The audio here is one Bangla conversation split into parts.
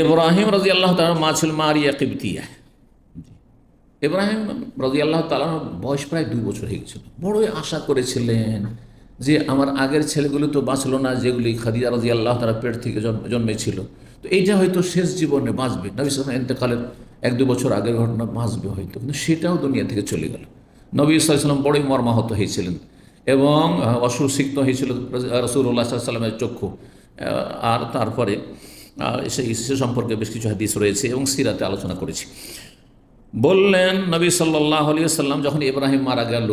ইব্রাহিম রাজি আল্লাহ তালার মা ছিল মারিয়া কিবতিয়া। ইব্রাহিম রাজি আল্লাহ তালার বয়স প্রায় দুই বছর হয়ে গেছিল। বড়ই আশা করেছিলেন যে আমার আগের ছেলেগুলো তো বাঁচলো না, যেগুলি খাদিজা রাজি আল্লাহ তারা পেট থেকে জন্ম, জন্মেছিল। তো এইটা হয়তো শেষ জীবনে বাঁচবে। নবী সালাম এতেকালের এক দু বছর আগের ঘটনা বাঁচবে হয়তো। কিন্তু সেটাও দুনিয়া থেকে চলে গেল। নবী সাল্লাম বড়ই মর্মাহত হয়েছিলেন এবং অসুসিক্ত হয়েছিল রসুল্লাহ সাল্লামের চক্ষু। আর তারপরে সে সম্পর্কে বেশ কিছু হাদিস রয়েছে এবং সিরাতে আলোচনা করেছি। বললেন নবী সাল্লাহ আলিয়া সাল্লাম যখন ইব্রাহিম মারা গেল,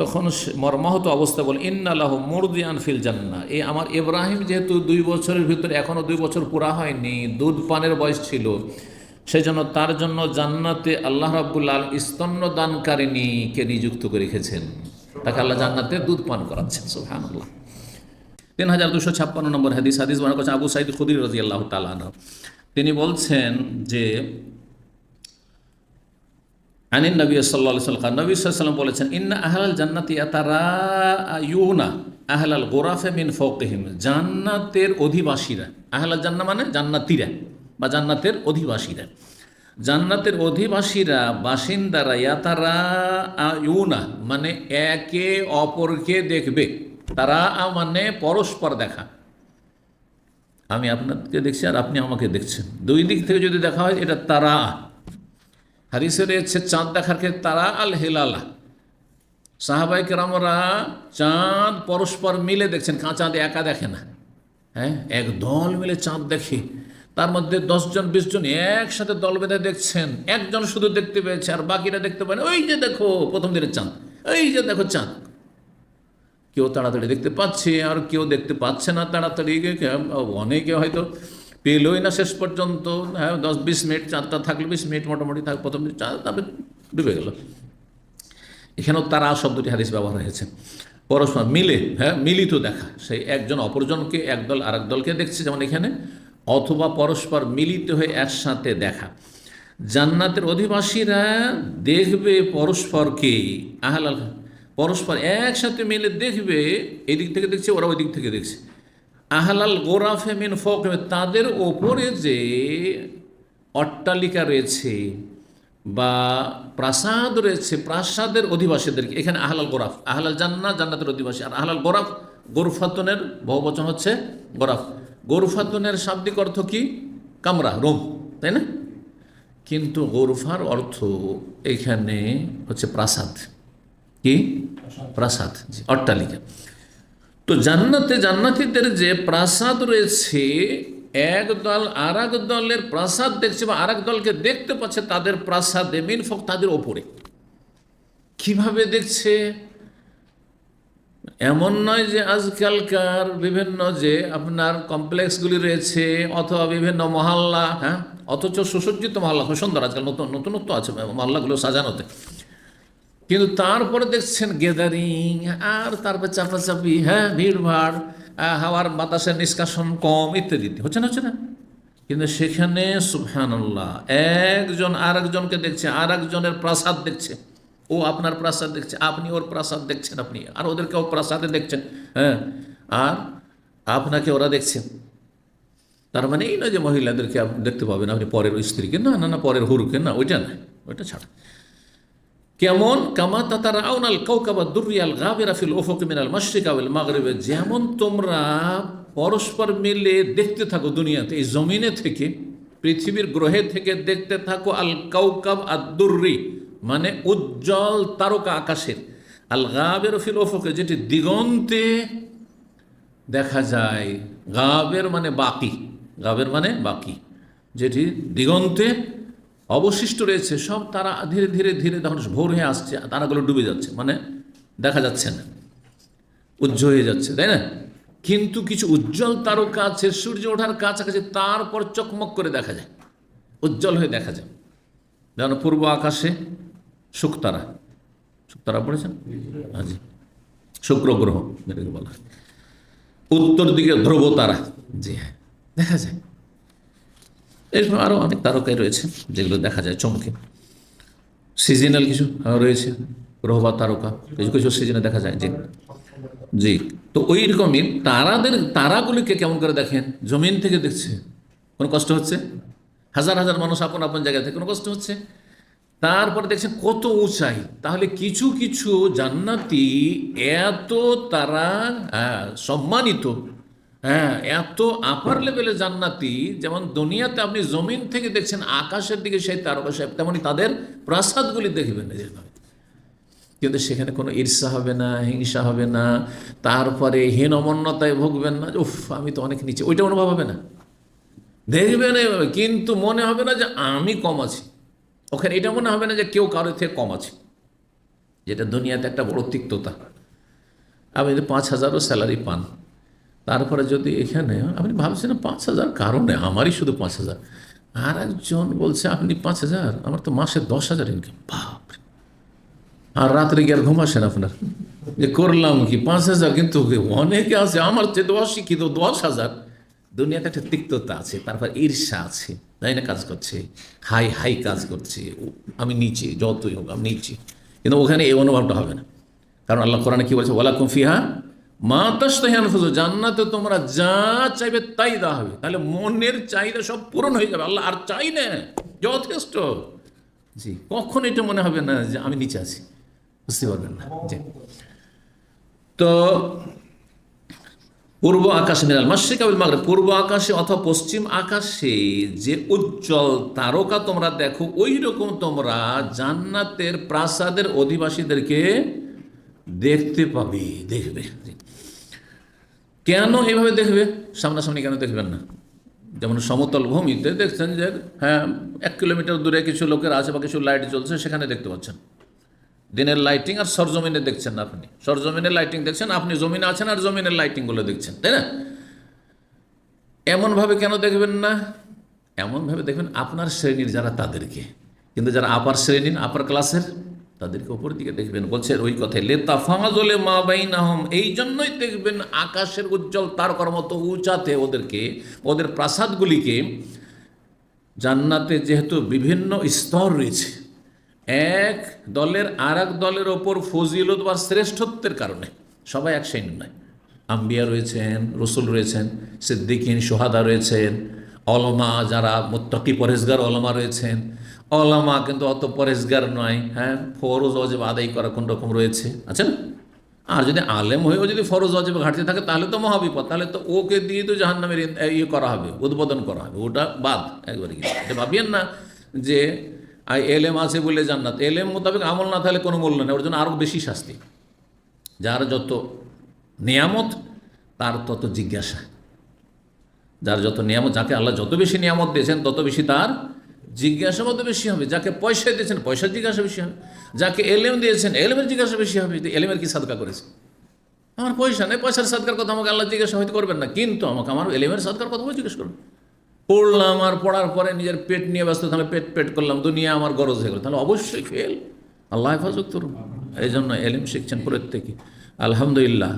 তখন মর্মাহত অবস্থা বলে ইন্নাল্লাহ মুরদিয়ান ফিল জান্না এই আমার ইব্রাহিম যেহেতু দুই বছরের ভিতরে এখনও দুই বছর পুরা হয়নি, দুধ পানের বয়স ছিল সেই জন্য তার জন্য জান্নাতে আল্লাহ রাব্বুল আল স্তন্য দানকারিণীকে নিযুক্ত করে রেখেছেন। তাকে আল্লাহ জান্নাতে দুধ পান করাচ্ছেন সুহান আল্লাহ তিন হাজার দুশো ছাপ্পান্ন নম্বর হাদিস হাদিস বর্ণনা করছেন আবু সাইদ খুদির রাজি আল্লাহ তালাহ তিনি বলছেন যে, আনিন নবী সাল্লাম নবী সাল্লাম বলেছেন, ইন্না আহলাল জান্নাতি তারা ইউনা আহলাল গোরাফে মিন ফৌকহিম। জান্নাতের অধিবাসীরা, আহলাল জান্না মানে জান্নাতিরা বা জান্নাতের অধিবাসীরা। জান্নাতের অধিবাসীরা বাসিন্দারা ইয়াতারা ইউনা মানে একে অপরকে দেখবে। তারা মানে পরস্পর দেখা। আমি আপনাকে দেখছি আর আপনি আমাকে দেখছেন। দুই দিক থেকে যদি দেখা হয়, এটা তারা। হাদিসে রয়েছে, চাঁদ দেখার ক্ষেত্রে তারা আল হেলালা। সাহাবাই কেরামরা চাঁদ পরস্পর মিলে দেখছেন কাঁ চাঁদ একা দেখে না। হ্যাঁ এক দল মিলে চাঁদ দেখে। তার মধ্যে দশজন বিশজন একসাথে দল বেঁধে দেখছেন। একজন শুধু দেখতে পেয়েছে আর বাকিরা দেখতে পায় ওই যে দেখো, প্রথম দিনের চাঁদ। এই যে দেখো চাঁদ। কেউ তাড়াতাড়ি দেখতে পাচ্ছে আর কেউ দেখতে পাচ্ছে না তাড়াতাড়ি। অনেকে হয়তো পেলোই না শেষ পর্যন্ত। হ্যাঁ দশ, বিশ মিনিট চাঁদটা থাকলে বিশ মিনিট মোটামুটি থাক, প্রথম চাঁদ তারপরে ডুবে গেল। এখানেও তারা শব্দটি হাদিস ব্যবহার হয়েছে। পরস্পর মিলে হ্যাঁ মিলিত দেখা। সেই একজন অপরজনকে একদল আরেক দলকে দেখছে, যেমন এখানে, অথবা পরস্পর মিলিত হয়ে একসাথে দেখা। জান্নাতের অধিবাসীরা দেখবে পরস্পরকে, আহলাল পরস্পর একসাথে মিলে দেখবে, এদিক থেকে দেখছে ওরা ওই দিক থেকে দেখছে। আহলাল গোরাফে মিন ফোক তাদের ওপরে যে অট্টালিকা রয়েছে বা প্রাসাদ রয়েছে, প্রাসাদের অধিবাসীদেরকে, এখানে আহলাল গোরাফ, আহলাল জান্না জান্নাতের অধিবাসী। আর আহলাল গোরাফ, গোরফাতনের বহুবচন হচ্ছে গোরাফ। গোরফাতনের শাব্দিক অর্থ কি? কামরা, রুম, তাই না? কিন্তু গোরফার অর্থ এখানে হচ্ছে প্রাসাদ। কি? প্রাসাদ অট্টালিকা। তো জান্নাতে জান্নাতীদের যে প্রাসাদ রয়েছে, এক দল আর এক দলের প্রাসাদ দেখছে বা আর দলকে দেখতে পাচ্ছে, তাদের প্রাসাদে মিন ফক তাদের ওপরে। কীভাবে দেখছে? এমন নয় যে আজকালকার বিভিন্ন যে আপনার কমপ্লেক্সগুলি রয়েছে, অথবা বিভিন্ন মহল্লা হ্যাঁ? অথচ সুসজ্জিত মহল্লা সুন্দর আজকাল নতুন, নতুনত্ব আছে মহল্লাগুলো সাজানোতে। কিন্তু তারপরে দেখছেন গেদারিং আর তারপর চাপাচাপি হ্যাঁ ভিড়ভাড় হাওয়ার বাতাসের নিষ্কাশন কম, ইত্যাদি। হচ্ছে না হচ্ছে না? কিন্তু সেখানে সুবহানাল্লাহ, একজন আর একজনকে দেখছে আর একজনের প্রাসাদ দেখছে। ও আপনার প্রাসাদ দেখছে, আপনি ওর প্রাসাদ দেখছেন আপনি, আর ওদেরকে ও প্রাসাদে দেখছেন হ্যাঁ। আর আপনাকে ওরা দেখছেন তার মানে এই নয় যে মহিলাদেরকে দেখতে পাবেন আপনি পরের স্ত্রীকে, না না না, পরের হুরুকে, না, ওইটা না ওইটা ছাড়া। কেমন? কামা তাতারা আউনাল কৌকাবা দুরিয়াল গাবেরা ফিল ওফক মিনাল মাসরিক আবিল মাগরিবে। যেমন তোমরা পরস্পর মিলে দেখতে থাকো দুনিয়াতে, এই জমিনে থেকে, পৃথিবীর গ্রহে থেকে দেখতে থাকো আল কৌকাব আদুর্রি মানে উজ্জ্বল তারকা আকাশের। আল গাবের ফিল ওফকে যেটি দিগন্তে দেখা যায়। গাবের মানে বাকি। গাবের মানে বাকি। যেটি দিগন্তে অবশিষ্ট রয়েছে, সব তারা ধীরে ধীরে ধীরে তখন ভোর হয়ে আসছে তারাগুলো ডুবে যাচ্ছে মানে দেখা যাচ্ছে না। উজ্জ্বল হয়ে যাচ্ছে, তাই না? কিন্তু কিছু উজ্জ্বল তারকা আছে, সূর্য ওঠার কাছাকাছি, তারপর চকমক করে দেখা যায়। উজ্জ্বল হয়ে দেখা যায়। যেমন পূর্ব আকাশে শুকতারা। শুকতারা পড়েছেন? হাজি শুক্র গ্রহ, যেটাকে বলা হয়। উত্তর দিকে ধ্রুব তারা জি হ্যাঁ দেখা যায়। এরকম আরও অনেক তারকাই রয়েছে, যেগুলো দেখা যায় চমকে। সিজনাল কিছু রয়েছে গ্রহ বা তারকা, কিছু কিছু সিজনে দেখা যায় জি জি, তো ওই রকমই তারাদের, তারাগুলিকে কেমন করে দেখেন? জমিন থেকে দেখছে, কোনো কষ্ট হচ্ছে? হাজার হাজার মানুষ আপন আপন জায়গা থেকে কোনো কষ্ট হচ্ছে? তারপরে দেখছেন কত উঁচাই, তাহলে কিছু কিছু জান্নাতি এত তারা সম্মানিত হ্যাঁ এত আপার লেভেলে জান্নাতি, যেমন দুনিয়াতে আপনি জমিন থেকে দেখছেন, আকাশের দিকে সেই তারকা সাহেব তেমনই তাদের প্রাসাদগুলি দেখবেন যেভাবে কিন্তু সেখানে কোনো ঈর্ষা হবে না, হিংসা হবে না, তারপরে হীনমন্যতায় ভুগবেন না, উফ, আমি তো অনেক নিচে, ওইটা অনুভব হবে না। দেখবেন কিন্তু মনে হবে না যে আমি কম আছি। ওখানে এটা মনে হবে না যে কেউ কারোর থেকে কম আছে। যেটা দুনিয়াতে একটা বড় তিক্ততা। আপনি যদি পাঁচ হাজারও স্যালারি পান তারপরে যদি এখানে, আপনি ভাবছেন পাঁচ হাজার, কারণে আমারই শুধু পাঁচ হাজার। আর একজন বলছে, আপনি পাঁচ হাজার, আমার তো মাসে দশ হাজার ইনকাম বাপরে। আর রাত্রে গিয়ে আর ঘুম আসেন আপনার? যে করলাম কি? পাঁচ হাজার কিন্তু অনেকে আছে, আমার চেয়ে অশিক্ষিত, দশ হাজার। দুনিয়াতে একটা তিক্ততা আছে, তারপর ঈর্ষা আছে, তাই না, কাজ করছে। হাই হাই কাজ করছে আমি নিচে, যতই হোক, আমি নিচে। কিন্তু ওখানে এই অনুভবটা হবে না। কারণ আল্লাহ কোরআনে কি বলছে, ওয়ালাকুম ফিহা মা তাস্তাহিয়ান ফুজু জান্নাতে তোমরা যা চাইবে তাই দেওয়া হবে। তাহলে মনের চাহিদা সব পূরণ হয়ে যাবে। আল্লাহ আর চাই না, যথেষ্ট। জি, কখন এটা মনে হবে না যে আমি নিচে আছি? বুঝতে পারবেন না? তো, পূর্ব আকাশে মিনাল মাসিক আবিল মাগরে পূর্ব আকাশে অথবা পশ্চিম আকাশে যে উজ্জ্বল তারকা তোমরা দেখো ওই রকম তোমরা জান্নাতের প্রাসাদের অধিবাসীদেরকে দেখতে পাবে, দেখবে। কেন এভাবে দেখবে? সামনাসামনি কেন দেখবেন না? যেমন সমতল ভূমিতে দেখছেন যে হ্যাঁ এক কিলোমিটার দূরে কিছু লোকের আছে বা কিছু লাইট জ্বলছে, সেখানে দেখতে পাচ্ছেন। দিনের লাইটিং আর সরজমিনে দেখছেন আপনি। সরজমিনের লাইটিং দেখছেন, আপনি জমিনে আছেন আর জমিনের লাইটিংগুলো দেখছেন, তাই না? এমনভাবে কেন দেখবেন না? এমনভাবে দেখবেন আপনার শ্রেণির যারা তাদেরকে, কিন্তু যারা আপার শ্রেণির আপার ক্লাসের তাদেরকে ওপর দিকে দেখবেন। বলছে ওই কথায় লেতা ফাঁজলে মা বাইন আহম এই জন্যই দেখবেন আকাশের উজ্জ্বল তারকার মতো উঁচাতে ওদেরকে, ওদের প্রাসাদগুলিকে জান্নাতে যেহেতু বিভিন্ন স্তর রয়েছে, এক দলের আর দলের ওপর ফজিলত বা শ্রেষ্ঠত্বের কারণে সবাই এক শ্রেণির নয়। আম্বিয়া রয়েছেন, রসুল রয়েছেন, সিদ্দিকিন, সোহাদা রয়েছেন অলমা যারা মোত্তকি পরেশগার অলমা রয়েছেন অলমা কিন্তু অত পরেশগার নয় হ্যাঁ ফরজ অজেব আদায় করা কোন রকম রয়েছে, আছে না? আর যদি আলেম হয়েও যদি ফরজ অজেব ঘাটতি থাকে, তাহলে তো মহাবিপদ, তাহলে তো ওকে দিয়ে তো জাহান্নামের ইন- ইয়ে করা হবে, উদ্বোধন করা হবে, ওটা বাদ একবারে এটা ভাবিয়েন না যে এলেম আছে বলে জান্নাত, এলেম মোতাবেক আমল না থাকলে কোনো মূল্য নেই, ওর জন্য আরও বেশি শাস্তি। যার যত নিয়ামত, তার তত জিজ্ঞাসা। যার যত নিয়ামত, যাকে আল্লাহ যত বেশি নিয়ামত দিয়েছেন, তত বেশি তার জিজ্ঞাসা তত বেশি হবে। যাকে পয়সা দিয়েছেন পয়সার জিজ্ঞাসা বেশি হবে। যাকে এলেম দিয়েছেন, এলেমের জিজ্ঞাসা বেশি হবে। যে এলেমের কি সাদকা করেছে? আমার পয়সা নেই, পয়সার সাদকার কথা আমাকে আল্লাহ জিজ্ঞাসা হয়তো করবেন না, কিন্তু আমাকে আমার এলেমের সাদকার কথা জিজ্ঞেস করবেন। পড়লাম আর পড়ার পরে নিজের পেট নিয়ে ব্যস্ত, তাহলে পেট পেট করলাম, দুনিয়া আমার গরজ হয়ে গেল। তাহলে অবশ্যই ফেল আল্লাহ হেফাজত করুন। এই জন্য এলিম শিখছেন প্রত্যেকে। আলহামদুলিল্লাহ।